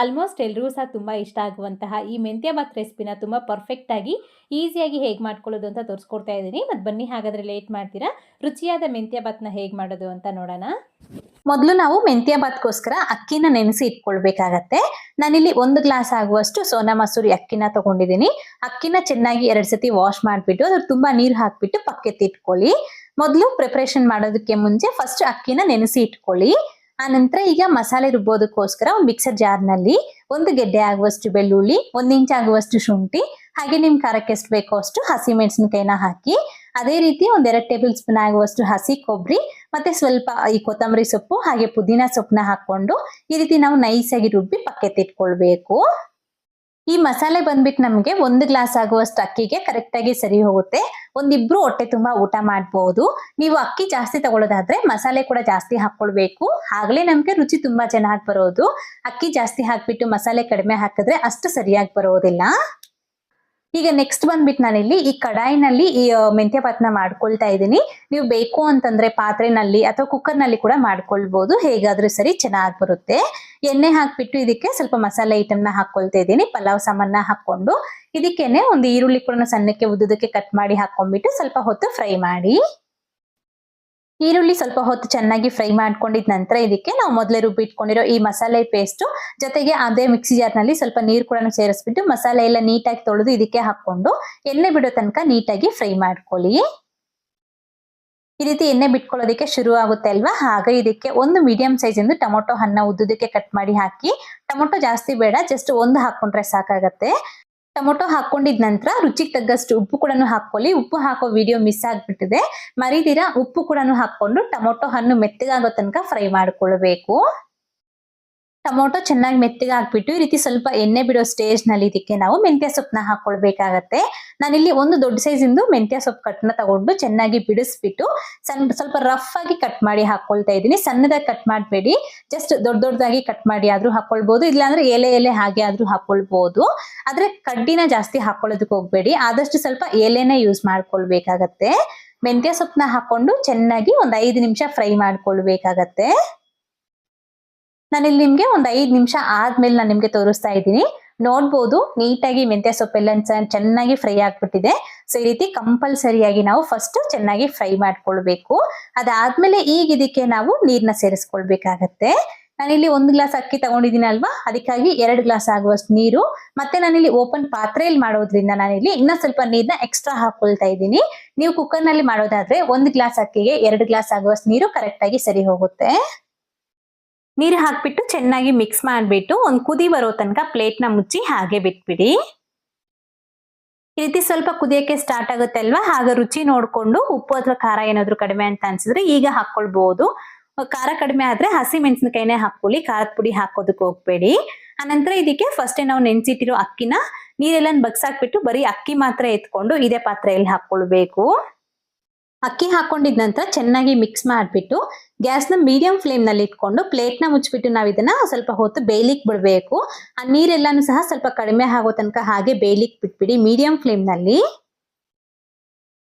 Almost ಎಲ್ರಿಗೂ ಸಹ ತುಂಬ ಇಷ್ಟ ಆಗುವಂತಹ ಈ ಮೆಂತ್ಯ ಬಾತ್ ರೆಸಿಪಿನ ತುಂಬ ಪರ್ಫೆಕ್ಟಾಗಿ ಈಸಿಯಾಗಿ ಹೇಗೆ ಮಾಡ್ಕೊಳ್ಳೋದು ಅಂತ ತೋರಿಸ್ಕೊಡ್ತಾ ಇದ್ದೀನಿ. ಮತ್ತು ಬನ್ನಿ ಹಾಗಾದರೆ ಲೇಟ್ ಮಾಡ್ತೀರಾ? ರುಚಿಯಾದ ಮೆಂತ್ಯ ಬಾತ್ನ ಹೇಗೆ ಮಾಡೋದು ಅಂತ ನೋಡೋಣ. ಮೊದಲು ನಾವು ಮೆಂತ್ಯ ಬಾತ್ಗೋಸ್ಕರ ಅಕ್ಕಿನ ನೆನೆಸಿ ಇಟ್ಕೊಳ್ಬೇಕಾಗತ್ತೆ. ನಾನಿಲ್ಲಿ ಒಂದು ಗ್ಲಾಸ್ ಆಗುವಷ್ಟು ಸೋನಾ ಮಸೂರಿ ಅಕ್ಕಿನ ತಗೊಂಡಿದ್ದೀನಿ. ಅಕ್ಕಿನ ಚೆನ್ನಾಗಿ ಎರಡು ಸತಿ ವಾಶ್ ಮಾಡಿಬಿಟ್ಟು ಅದ್ರ ತುಂಬ ನೀರು ಹಾಕಿಬಿಟ್ಟು ಪಕ್ಕೆತ್ತಿಟ್ಕೊಳ್ಳಿ. ಮೊದಲು ಪ್ರಿಪ್ರೇಷನ್ ಮಾಡೋದಕ್ಕೆ ಮುಂಚೆ ಫಸ್ಟ್ ಅಕ್ಕಿನ ನೆನೆಸಿ ಇಟ್ಕೊಳ್ಳಿ. ಆ ನಂತರ ಈಗ ಮಸಾಲೆ ರುಬ್ಬೋದಕ್ಕೋಸ್ಕರ ಒಂದು ಮಿಕ್ಸರ್ ಜಾರ್ನಲ್ಲಿ ಒಂದು ಗೆಡ್ಡೆ ಆಗುವಷ್ಟು ಬೆಳ್ಳುಳ್ಳಿ, ಒಂದು ಇಂಚ್ ಆಗುವಷ್ಟು ಶುಂಠಿ, ಹಾಗೆ ನಿಮ್ ಖಾರಕ್ಕೆ ಎಷ್ಟು ಬೇಕೋ ಅಷ್ಟು ಹಸಿ ಮೆಣಸಿನಕಾಯಿನ ಹಾಕಿ, ಅದೇ ರೀತಿ ಒಂದೆರಡು ಟೇಬಲ್ ಸ್ಪೂನ್ ಆಗುವಷ್ಟು ಹಸಿ ಕೊಬ್ಬರಿ ಮತ್ತೆ ಸ್ವಲ್ಪ ಈ ಕೊತ್ತಂಬರಿ ಸೊಪ್ಪು ಹಾಗೆ ಪುದೀನ ಸೊಪ್ಪನ್ನ ಹಾಕೊಂಡು ಈ ರೀತಿ ನಾವು ನೈಸಾಗಿ ರುಬ್ಬಿ ಪಕ್ಕೆತ್ತಿಟ್ಕೊಳ್ಬೇಕು. ಈ ಮಸಾಲೆ ಬಂದ್ಬಿಟ್ಟು ನಮಗೆ ಒಂದು ಗ್ಲಾಸ್ ಆಗುವಷ್ಟು ಅಕ್ಕಿಗೆ ಕರೆಕ್ಟ್ ಆಗಿ ಸರಿ ಹೋಗುತ್ತೆ. ಒಂದಿಬ್ರು ಹೊಟ್ಟೆ ತುಂಬಾ ಊಟ ಮಾಡಬಹುದು ನೀವು ಅಕ್ಕಿ ಜಾಸ್ತಿ ತಗೊಳ್ಳೋದಾದ್ರೆ ಮಸಾಲೆ ಕೂಡ ಜಾಸ್ತಿ ಹಾಕೊಳ್ಬೇಕು ಆಗ್ಲೇ ನಮ್ಗೆ ರುಚಿ ತುಂಬಾ ಚೆನ್ನಾಗಿ ಬರೋದು. ಅಕ್ಕಿ ಜಾಸ್ತಿ ಹಾಕ್ಬಿಟ್ಟು ಮಸಾಲೆ ಕಡಿಮೆ ಹಾಕಿದ್ರೆ ಅಷ್ಟು ಸರಿಯಾಗಿ ಬರೋದಿಲ್ಲ. ಈಗ ನೆಕ್ಸ್ಟ್ ಬಂದ್ಬಿಟ್ಟು ನಾನಿಲ್ಲಿ ಈ ಕಡಾಯಿನಲ್ಲಿ ಈ ಮೆಂತ್ಯ ಪಾತ್ನ ಮಾಡ್ಕೊಳ್ತಾ ಇದ್ದೀನಿ. ನೀವು ಬೇಕು ಅಂತಂದ್ರೆ ಪಾತ್ರೆನಲ್ಲಿ ಅಥವಾ ಕುಕ್ಕರ್ನಲ್ಲಿ ಕೂಡ ಮಾಡ್ಕೊಳ್ಬಹುದು ಹೇಗಾದ್ರೂ ಸರಿ ಚೆನ್ನಾಗಿ ಬರುತ್ತೆ. ಎಣ್ಣೆ ಹಾಕ್ಬಿಟ್ಟು ಇದಕ್ಕೆ ಸ್ವಲ್ಪ ಮಸಾಲೆ ಐಟಮ್ನ ಹಾಕೊಳ್ತಾ ಇದ್ದೀನಿ. ಪಲಾವ್ ಸಾಮಾನ ಹಾಕೊಂಡು ಇದಕ್ಕೇನೆ ಒಂದು ಈರುಳ್ಳಿ ಕೂಡ ಸಣ್ಣಕ್ಕೆ ಉದ್ದುದಕ್ಕೆ ಕಟ್ ಮಾಡಿ ಹಾಕೊಂಡ್ಬಿಟ್ಟು ಸ್ವಲ್ಪ ಹೊತ್ತು ಫ್ರೈ ಮಾಡಿ. ಈರುಳ್ಳಿ ಸ್ವಲ್ಪ ಹೊತ್ತು ಚೆನ್ನಾಗಿ ಫ್ರೈ ಮಾಡ್ಕೊಂಡಿದ ನಂತರ ಇದಕ್ಕೆ ನಾವು ಮೊದಲೇ ರುಬ್ಬಿಟ್ಕೊಂಡಿರೋ ಈ ಮಸಾಲೆ ಪೇಸ್ಟ್ ಜೊತೆಗೆ ಅದೇ ಮಿಕ್ಸಿ ಜಾರ್ನಲ್ಲಿ ಸ್ವಲ್ಪ ನೀರು ಕೂಡ ಸೇರಿಸ್ಬಿಟ್ಟು ಮಸಾಲೆ ಎಲ್ಲ ನೀಟಾಗಿ ತೊಳೆದು ಇದಕ್ಕೆ ಹಾಕೊಂಡು ಎಣ್ಣೆ ಬಿಡೋ ತನಕ ನೀಟಾಗಿ ಫ್ರೈ ಮಾಡ್ಕೊಳ್ಳಿ. ಈ ರೀತಿ ಎಣ್ಣೆ ಬಿಟ್ಕೊಳ್ಳೋದಕ್ಕೆ ಶುರು ಆಗುತ್ತೆ ಅಲ್ವಾ? ಹಾಗೆ ಇದಕ್ಕೆ ಒಂದು ಮೀಡಿಯಂ ಸೈಜ್ ಇಂದು ಟೊಮೊಟೊ ಹಣ್ಣ ಉದ್ದುದಕ್ಕೆ ಕಟ್ ಮಾಡಿ ಹಾಕಿ, ಟೊಮೊಟೊ ಜಾಸ್ತಿ ಬೇಡ ಜಸ್ಟ್ ಒಂದು ಹಾಕೊಂಡ್ರೆ ಸಾಕಾಗತ್ತೆ. ಟೊಮೊಟೊ ಹಾಕೊಂಡಿದ ನಂತರ ರುಚಿಗೆ ತಗ್ಗಷ್ಟು ಉಪ್ಪು ಕೂಡ ಹಾಕೊಳ್ಳಿ ಉಪ್ಪು ಹಾಕೋ ವಿಡಿಯೋ ಮಿಸ್ ಆಗ್ಬಿಟ್ಟಿದೆ. ಮರಿದಿರಾ ಉಪ್ಪು ಕೂಡ ಹಾಕೊಂಡು ಟೊಮೊಟೊ ಹಣ್ಣು ಮೆತ್ತಗಾಗೋ ತನಕ ಫ್ರೈ ಮಾಡ್ಕೊಳ್ಬೇಕು. ಟೊಮೊಟೊ ಚೆನ್ನಾಗಿ ಮೆತ್ತಗೆ ಹಾಕ್ಬಿಟ್ಟು ಈ ರೀತಿ ಸ್ವಲ್ಪ ಎಣ್ಣೆ ಬಿಡೋ ಸ್ಟೇಜ್ನಲ್ಲಿ ಇದಕ್ಕೆ ನಾವು ಮೆಂತ್ಯ ಸೊಪ್ಪನ್ನ ಹಾಕೊಳ್ಬೇಕಾಗತ್ತೆ. ನಾನಿಲ್ಲಿ ಒಂದು ದೊಡ್ಡ ಸೈಜ್ ಇಂದು ಮೆಂತ್ಯ ಸೊಪ್ಪು ಕಟ್ನ ತಗೊಂಡು ಚೆನ್ನಾಗಿ ಬಿಡಿಸ್ಬಿಟ್ಟು ಸಣ್ಣ ಸ್ವಲ್ಪ ರಫ್ ಆಗಿ ಕಟ್ ಮಾಡಿ ಹಾಕೊಳ್ತಾ ಇದ್ದೀನಿ. ಸಣ್ಣದಾಗಿ ಕಟ್ ಮಾಡಬೇಡಿ. ಜಸ್ಟ್ ದೊಡ್ಡ ದೊಡ್ಡದಾಗಿ ಕಟ್ ಮಾಡಿ ಆದ್ರೂ ಹಾಕೊಳ್ಬಹುದು ಇಲ್ಲಾಂದ್ರೆ ಎಲೆ ಎಲೆ ಹಾಗೆ ಆದ್ರೂ ಹಾಕೊಳ್ಬಹುದು ಆದ್ರೆ ಕಡ್ಡಿನ ಜಾಸ್ತಿ ಹಾಕೊಳ್ಳೋದಕ್ಕೆ ಹೋಗ್ಬೇಡಿ. ಆದಷ್ಟು ಸ್ವಲ್ಪ ಎಲೆನ ಯೂಸ್ ಮಾಡ್ಕೊಳ್ಬೇಕಾಗತ್ತೆ. ಮೆಂತ್ಯ ಸೊಪ್ಪನ್ನ ಹಾಕೊಂಡು ಚೆನ್ನಾಗಿ ಒಂದ್ ಐದು ನಿಮಿಷ ಫ್ರೈ ಮಾಡ್ಕೊಳ್ಬೇಕಾಗತ್ತೆ. ನಾನಿಲ್ಲಿ ನಿಮ್ಗೆ ಒಂದ್ ಐದ್ ನಿಮಿಷ ಆದ್ಮೇಲೆ ನಾನು ನಿಮ್ಗೆ ತೋರಿಸ್ತಾ ಇದ್ದೀನಿ. ನೋಡ್ಬೋದು, ನೀಟಾಗಿ ಮೆಂತ್ಯ ಸೊಪ್ಪೆಲ್ಲ ಚೆನ್ನಾಗಿ ಫ್ರೈ ಆಗ್ಬಿಟ್ಟಿದೆ. ಸೊ, ಈ ರೀತಿ ಕಂಪಲ್ಸರಿಯಾಗಿ ನಾವು ಫಸ್ಟ್ ಚೆನ್ನಾಗಿ ಫ್ರೈ ಮಾಡ್ಕೊಳ್ಬೇಕು. ಅದಾದ್ಮೇಲೆ ಈಗ ಇದಕ್ಕೆ ನಾವು ನೀರ್ನ ಸೇರಿಸ್ಕೊಳ್ಬೇಕಾಗತ್ತೆ. ನಾನಿಲ್ಲಿ ಒಂದು ಗ್ಲಾಸ್ ಅಕ್ಕಿ ತಗೊಂಡಿದ್ದೀನಿ ಅಲ್ವಾ? ಅದಕ್ಕಾಗಿ ಎರಡು ಗ್ಲಾಸ್ ಆಗುವಷ್ಟು ನೀರು. ಮತ್ತೆ ನಾನಿಲ್ಲಿ ಓಪನ್ ಪಾತ್ರೆಯಲ್ಲಿ ಮಾಡೋದ್ರಿಂದ ನಾನಿಲ್ಲಿ ಇನ್ನೂ ಸ್ವಲ್ಪ ನೀರ್ನ ಎಕ್ಸ್ಟ್ರಾ ಹಾಕೊಳ್ತಾ ಇದ್ದೀನಿ. ನೀವು ಕುಕ್ಕರ್ನಲ್ಲಿ ಮಾಡೋದಾದ್ರೆ ಒಂದು ಗ್ಲಾಸ್ ಅಕ್ಕಿಗೆ ಎರಡು ಗ್ಲಾಸ್ ಆಗುವಷ್ಟು ನೀರು ಕರೆಕ್ಟ್ ಆಗಿ ಸರಿ ಹೋಗುತ್ತೆ. ನೀರು ಹಾಕ್ಬಿಟ್ಟು ಚೆನ್ನಾಗಿ ಮಿಕ್ಸ್ ಮಾಡಿಬಿಟ್ಟು ಒಂದು ಕುದಿ ಬರೋ ತನಕ ಪ್ಲೇಟ್ನ ಮುಚ್ಚಿ ಹಾಗೆ ಬಿಟ್ಬಿಡಿ. ಈ ರೀತಿ ಸ್ವಲ್ಪ ಕುದಿಯೋಕ್ಕೆ ಸ್ಟಾರ್ಟ್ ಆಗುತ್ತೆ ಅಲ್ವಾ? ಆಗ ರುಚಿ ನೋಡಿಕೊಂಡು ಉಪ್ಪು ಅಥವಾ ಖಾರ ಏನಾದ್ರು ಕಡಿಮೆ ಅಂತ ಅನ್ಸಿದ್ರೆ ಈಗ ಹಾಕೊಳ್ಬಹುದು ಖಾರ ಕಡಿಮೆ ಆದ್ರೆ ಹಸಿ ಮೆಣಸಿನಕಾಯಿನೇ ಹಾಕೊಳ್ಳಿ ಖಾರದ ಪುಡಿ ಹಾಕೋದಕ್ಕೆ ಹೋಗ್ಬೇಡಿ. ಆನಂತರ ಇದಕ್ಕೆ ಫಸ್ಟ್ ನಾವು ನೆನೆಸಿಟ್ಟಿರೋ ಅಕ್ಕಿನ ನೀರೆಲ್ಲ ಬಗ್ಸಾಕ್ಬಿಟ್ಟು ಬರೀ ಅಕ್ಕಿ ಮಾತ್ರ ಎತ್ಕೊಂಡು ಇದೇ ಪಾತ್ರೆಯಲ್ಲಿ ಹಾಕೊಳ್ಬೇಕು. ಅಕ್ಕಿ ಹಾಕೊಂಡಿದ ನಂತರ ಚೆನ್ನಾಗಿ ಮಿಕ್ಸ್ ಮಾಡಿಬಿಟ್ಟು ಗ್ಯಾಸ್ನ ಮೀಡಿಯಂ ಫ್ಲೇಮ್ನಲ್ಲಿ ಇಟ್ಕೊಂಡು ಪ್ಲೇಟ್ನ ಮುಚ್ಚಿಬಿಟ್ಟು ನಾವು ಇದನ್ನ ಸ್ವಲ್ಪ ಹೊತ್ತು ಬೇಯ್ಲಿಕ್ಕೆ ಬಿಡಬೇಕು. ಆ ನೀರೆಲ್ಲಾನು ಸಹ ಸ್ವಲ್ಪ ಕಡಿಮೆ ಆಗೋ ತನಕ ಹಾಗೆ ಬೇಯ್ಲಿಕ್ಕೆ ಬಿಟ್ಬಿಡಿ ಮೀಡಿಯಂ ಫ್ಲೇಮ್ನಲ್ಲಿ.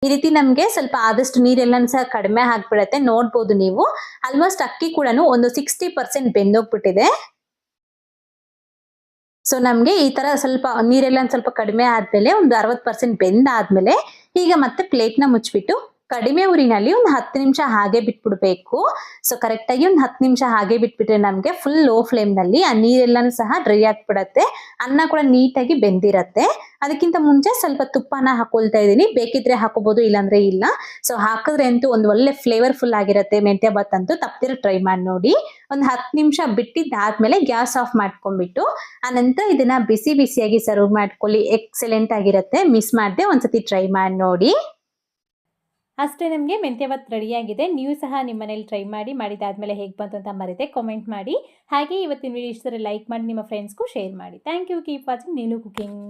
ಈ ರೀತಿ ನಮಗೆ ಸ್ವಲ್ಪ ಆದಷ್ಟು ನೀರೆಲ್ಲಾನು ಸಹ ಕಡಿಮೆ ಆಗ್ಬಿಡತ್ತೆ, ನೋಡ್ಬೋದು ನೀವು. ಆಲ್ಮೋಸ್ಟ್ ಅಕ್ಕಿ ಕೂಡ ಒಂದು ಸಿಕ್ಸ್ಟಿ ಪರ್ಸೆಂಟ್ ಬೆಂದೋಗ್ಬಿಟ್ಟಿದೆ. ಸೊ ನಮಗೆ ಈ ತರ ಸ್ವಲ್ಪ ನೀರೆಲ್ಲ ಸ್ವಲ್ಪ ಕಡಿಮೆ ಆದ್ಮೇಲೆ ಒಂದು ಅರವತ್ತು ಪರ್ಸೆಂಟ್ ಬೆಂದಾದ್ಮೇಲೆ ಈಗ ಮತ್ತೆ ಪ್ಲೇಟ್ನ ಮುಚ್ಚಿಬಿಟ್ಟು ಕಡಿಮೆ ಉರಿನಲ್ಲಿ ಒಂದು ಹತ್ತು ನಿಮಿಷ ಹಾಗೆ ಬಿಟ್ಬಿಡ್ಬೇಕು. ಸೊ ಕರೆಕ್ಟಾಗಿ ಒಂದು ಹತ್ತು ನಿಮಿಷ ಹಾಗೆ ಬಿಟ್ಬಿಟ್ರೆ ನಮಗೆ ಫುಲ್ ಲೋ ಫ್ಲೇಮ್ನಲ್ಲಿ ಆ ನೀರೆಲ್ಲಾನು ಸಹ ಡ್ರೈ ಆಗಿಬಿಡತ್ತೆ. ಅನ್ನ ಕೂಡ ನೀಟಾಗಿ ಬೆಂದಿರತ್ತೆ. ಅದಕ್ಕಿಂತ ಮುಂಚೆ ಸ್ವಲ್ಪ ತುಪ್ಪನ ಹಾಕೊಳ್ತಾ ಇದ್ದೀನಿ. ಬೇಕಿದ್ರೆ ಹಾಕೋಬಹುದು ಇಲ್ಲಾಂದ್ರೆ ಇಲ್ಲ. ಸೊ ಹಾಕಿದ್ರೆ ಅಂತೂ ಒಂದು ಒಳ್ಳೆ ಫ್ಲೇವರ್ಫುಲ್ ಆಗಿರುತ್ತೆ ಮೆಂತ್ಯ ಬಾತ್ ಅಂತೂ. ತಪ್ಪದಿರ ಟ್ರೈ ಮಾಡಿ ನೋಡಿ. ಒಂದು ಹತ್ತು ನಿಮಿಷ ಬಿಟ್ಟಿದ್ದಾದ್ಮೇಲೆ ಗ್ಯಾಸ್ ಆಫ್ ಮಾಡ್ಕೊಂಡ್ಬಿಟ್ಟು ಆನಂತರ ನಂತರ ಇದನ್ನ ಬಿಸಿ ಬಿಸಿಯಾಗಿ ಸರ್ವ್ ಮಾಡ್ಕೊಳ್ಳಿ. ಎಕ್ಸಲೆಂಟ್ ಆಗಿರುತ್ತೆ. ಮಿಸ್ ಮಾಡದೆ ಒಂದ್ಸತಿ ಟ್ರೈ ಮಾಡಿ ನೋಡಿ. ಅಷ್ಟೇ ನಮಗೆ ಮೆಂತ್ಯ ಭಾತ್ ರೆಡಿಯಾಗಿದೆ ನೀವು ಸಹ ನಿಮ್ಮ ಮನೇಲಿ ಟ್ರೈ ಮಾಡಿ, ಮಾಡಿದಾದ್ಮೇಲೆ ಹೇಗೆ ಬಂತು ಅಂತ ಮರಿದೆ ಕಾಮೆಂಟ್ ಮಾಡಿ. ಹಾಗೆ ಇವತ್ತಿನ ವಿಡಿಯೋ ಇಷ್ಟರ ಲೈಕ್ ಮಾಡಿ, ನಿಮ್ಮ ಫ್ರೆಂಡ್ಸ್ಗೂ ಶೇರ್ ಮಾಡಿ. ಥ್ಯಾಂಕ್ ಯು ಕೀಪ್ ವಾಚಿಂಗ್ ನೀನು ಕುಕಿಂಗ್